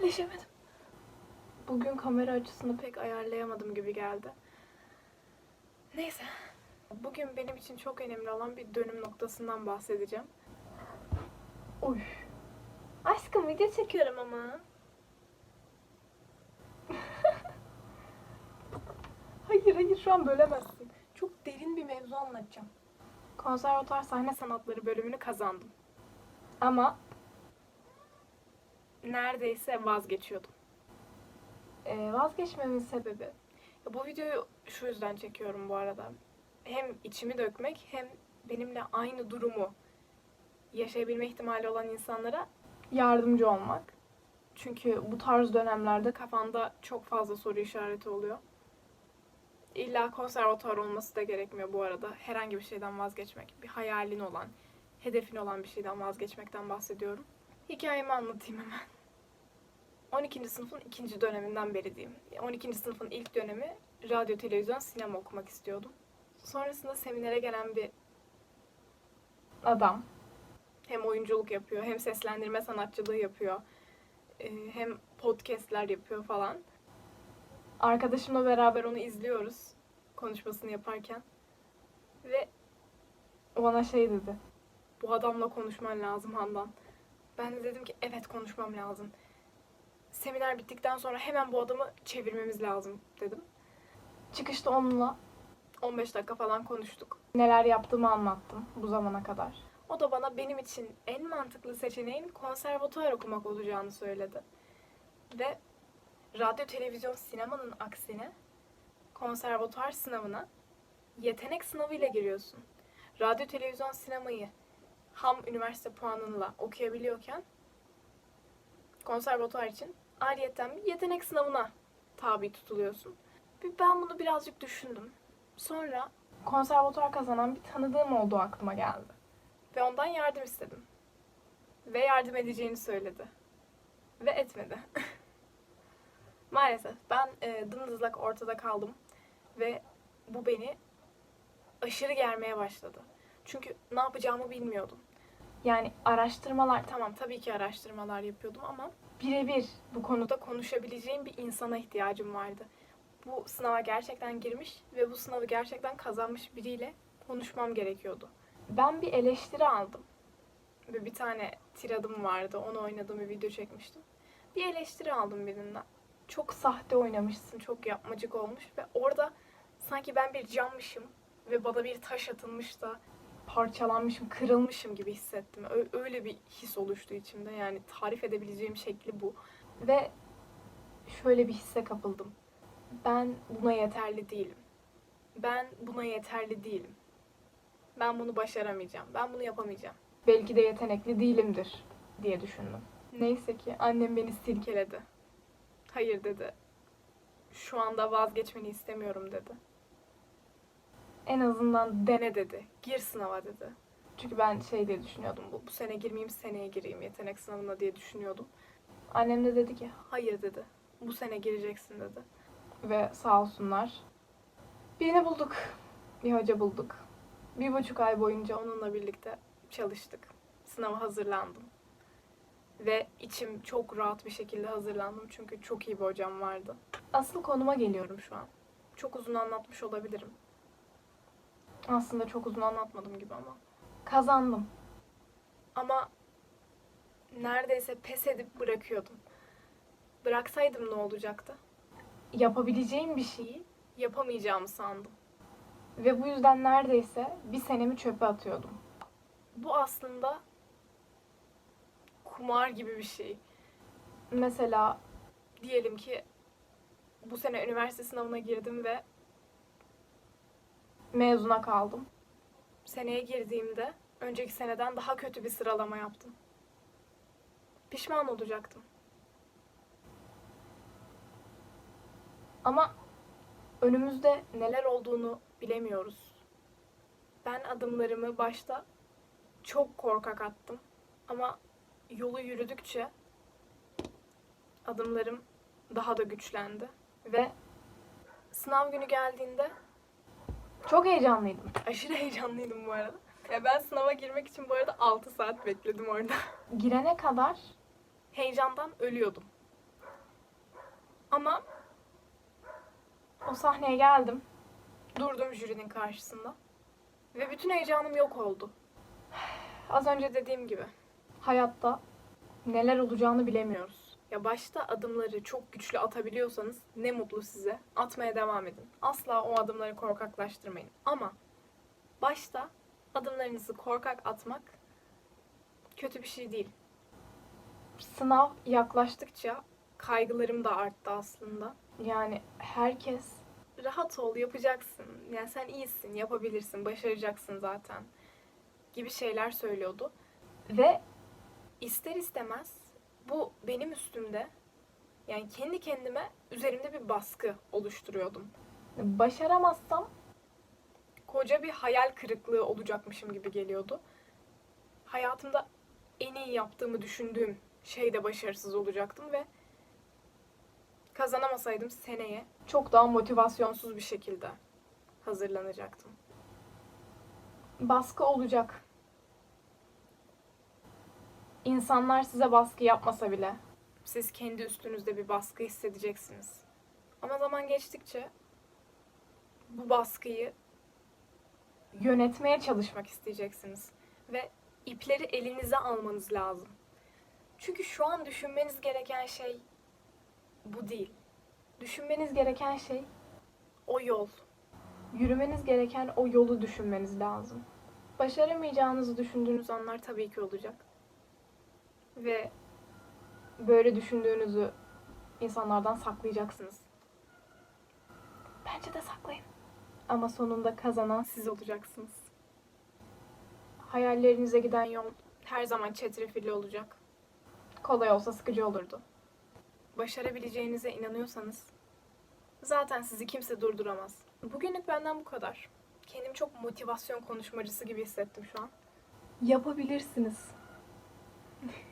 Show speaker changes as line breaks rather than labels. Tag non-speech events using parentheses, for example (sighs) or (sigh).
Yerleşemedim. Bugün kamera açısını pek ayarlayamadım gibi geldi. Neyse. Bugün benim için çok önemli olan bir dönüm noktasından bahsedeceğim. Uy. Aşkım video çekiyorum ama. (laughs) hayır hayır şu an bölemezsin. Çok derin bir mevzu anlatacağım. Konservatuar sahne sanatları bölümünü kazandım. Ama neredeyse vazgeçiyordum. Ee, vazgeçmemin sebebi ya bu videoyu şu yüzden çekiyorum bu arada. Hem içimi dökmek hem benimle aynı durumu yaşayabilme ihtimali olan insanlara yardımcı olmak. Çünkü bu tarz dönemlerde kafanda çok fazla soru işareti oluyor. İlla konservatuar olması da gerekmiyor bu arada. Herhangi bir şeyden vazgeçmek, bir hayalin olan, hedefin olan bir şeyden vazgeçmekten bahsediyorum. Hikayemi anlatayım hemen. 12. sınıfın ikinci döneminden beri diyeyim. 12. sınıfın ilk dönemi radyo, televizyon, sinema okumak istiyordum. Sonrasında seminere gelen bir adam hem oyunculuk yapıyor, hem seslendirme sanatçılığı yapıyor, e, hem podcastler yapıyor falan. Arkadaşımla beraber onu izliyoruz konuşmasını yaparken. Ve bana şey dedi. Bu adamla konuşman lazım Handan. Ben de dedim ki evet konuşmam lazım. Seminer bittikten sonra hemen bu adamı çevirmemiz lazım dedim. Çıkışta onunla 15 dakika falan konuştuk. Neler yaptığımı anlattım bu zamana kadar. O da bana benim için en mantıklı seçeneğin konservatuar okumak olacağını söyledi. Ve radyo, televizyon, sinemanın aksine konservatuar sınavına yetenek sınavıyla giriyorsun. Radyo, televizyon, sinemayı ham üniversite puanınla okuyabiliyorken konservatuar için ayrıyetten bir yetenek sınavına tabi tutuluyorsun. Ben bunu birazcık düşündüm. Sonra konservatuar kazanan bir tanıdığım olduğu aklıma geldi. Ve ondan yardım istedim. Ve yardım edeceğini söyledi. Ve etmedi. (laughs) Maalesef ben e, dımdızlak ortada kaldım. Ve bu beni aşırı germeye başladı. Çünkü ne yapacağımı bilmiyordum. Yani araştırmalar, tamam tabii ki araştırmalar yapıyordum ama birebir bu konuda konuşabileceğim bir insana ihtiyacım vardı. Bu sınava gerçekten girmiş ve bu sınavı gerçekten kazanmış biriyle konuşmam gerekiyordu. Ben bir eleştiri aldım. Ve bir tane tiradım vardı. Onu oynadığım bir video çekmiştim. Bir eleştiri aldım birinden. Çok sahte oynamışsın, çok yapmacık olmuş ve orada sanki ben bir cammışım ve bana bir taş atılmış da parçalanmışım, kırılmışım gibi hissettim. Öyle bir his oluştu içimde. Yani tarif edebileceğim şekli bu. Ve şöyle bir hisse kapıldım. Ben buna yeterli değilim. Ben buna yeterli değilim. Ben bunu başaramayacağım. Ben bunu yapamayacağım. Belki de yetenekli değilimdir diye düşündüm. Neyse ki annem beni silkeledi. Hayır dedi. Şu anda vazgeçmeni istemiyorum dedi en azından dene dedi. Gir sınava dedi. Çünkü ben şey diye düşünüyordum. Bu, bu sene girmeyeyim, seneye gireyim yetenek sınavına diye düşünüyordum. Annem de dedi ki hayır dedi. Bu sene gireceksin dedi. Ve sağ olsunlar. Birini bulduk. Bir hoca bulduk. Bir buçuk ay boyunca onunla birlikte çalıştık. Sınava hazırlandım. Ve içim çok rahat bir şekilde hazırlandım. Çünkü çok iyi bir hocam vardı. Asıl konuma geliyorum şu an. Çok uzun anlatmış olabilirim. Aslında çok uzun anlatmadım gibi ama. Kazandım. Ama neredeyse pes edip bırakıyordum. Bıraksaydım ne olacaktı? Yapabileceğim bir şeyi yapamayacağımı sandım. Ve bu yüzden neredeyse bir senemi çöpe atıyordum. Bu aslında kumar gibi bir şey. Mesela diyelim ki bu sene üniversite sınavına girdim ve mezuna kaldım. Seneye girdiğimde önceki seneden daha kötü bir sıralama yaptım. Pişman olacaktım. Ama önümüzde neler olduğunu bilemiyoruz. Ben adımlarımı başta çok korkak attım. Ama yolu yürüdükçe adımlarım daha da güçlendi. Ve sınav günü geldiğinde çok heyecanlıydım. Aşırı heyecanlıydım bu arada. Ya ben sınava girmek için bu arada 6 saat bekledim orada. Girene kadar heyecandan ölüyordum. Ama o sahneye geldim. Durdum jürinin karşısında. Ve bütün heyecanım yok oldu. (sighs) Az önce dediğim gibi. Hayatta neler olacağını bilemiyoruz. Ya başta adımları çok güçlü atabiliyorsanız ne mutlu size. Atmaya devam edin. Asla o adımları korkaklaştırmayın. Ama başta adımlarınızı korkak atmak kötü bir şey değil. Sınav yaklaştıkça kaygılarım da arttı aslında. Yani herkes rahat ol, yapacaksın. Yani sen iyisin, yapabilirsin, başaracaksın zaten gibi şeyler söylüyordu. Ve ister istemez bu benim üstümde yani kendi kendime üzerimde bir baskı oluşturuyordum. Başaramazsam koca bir hayal kırıklığı olacakmışım gibi geliyordu. Hayatımda en iyi yaptığımı düşündüğüm şeyde başarısız olacaktım ve kazanamasaydım seneye çok daha motivasyonsuz bir şekilde hazırlanacaktım. Baskı olacak. İnsanlar size baskı yapmasa bile siz kendi üstünüzde bir baskı hissedeceksiniz. Ama zaman geçtikçe bu baskıyı yönetmeye çalışmak isteyeceksiniz ve ipleri elinize almanız lazım. Çünkü şu an düşünmeniz gereken şey bu değil. Düşünmeniz gereken şey o yol. Yürümeniz gereken o yolu düşünmeniz lazım. Başaramayacağınızı düşündüğünüz anlar tabii ki olacak. Ve böyle düşündüğünüzü insanlardan saklayacaksınız. Bence de saklayın. Ama sonunda kazanan siz olacaksınız. Hayallerinize giden yol her zaman çetrefilli olacak. Kolay olsa sıkıcı olurdu. Başarabileceğinize inanıyorsanız zaten sizi kimse durduramaz. Bugünlük benden bu kadar. Kendimi çok motivasyon konuşmacısı gibi hissettim şu an. Yapabilirsiniz. (laughs)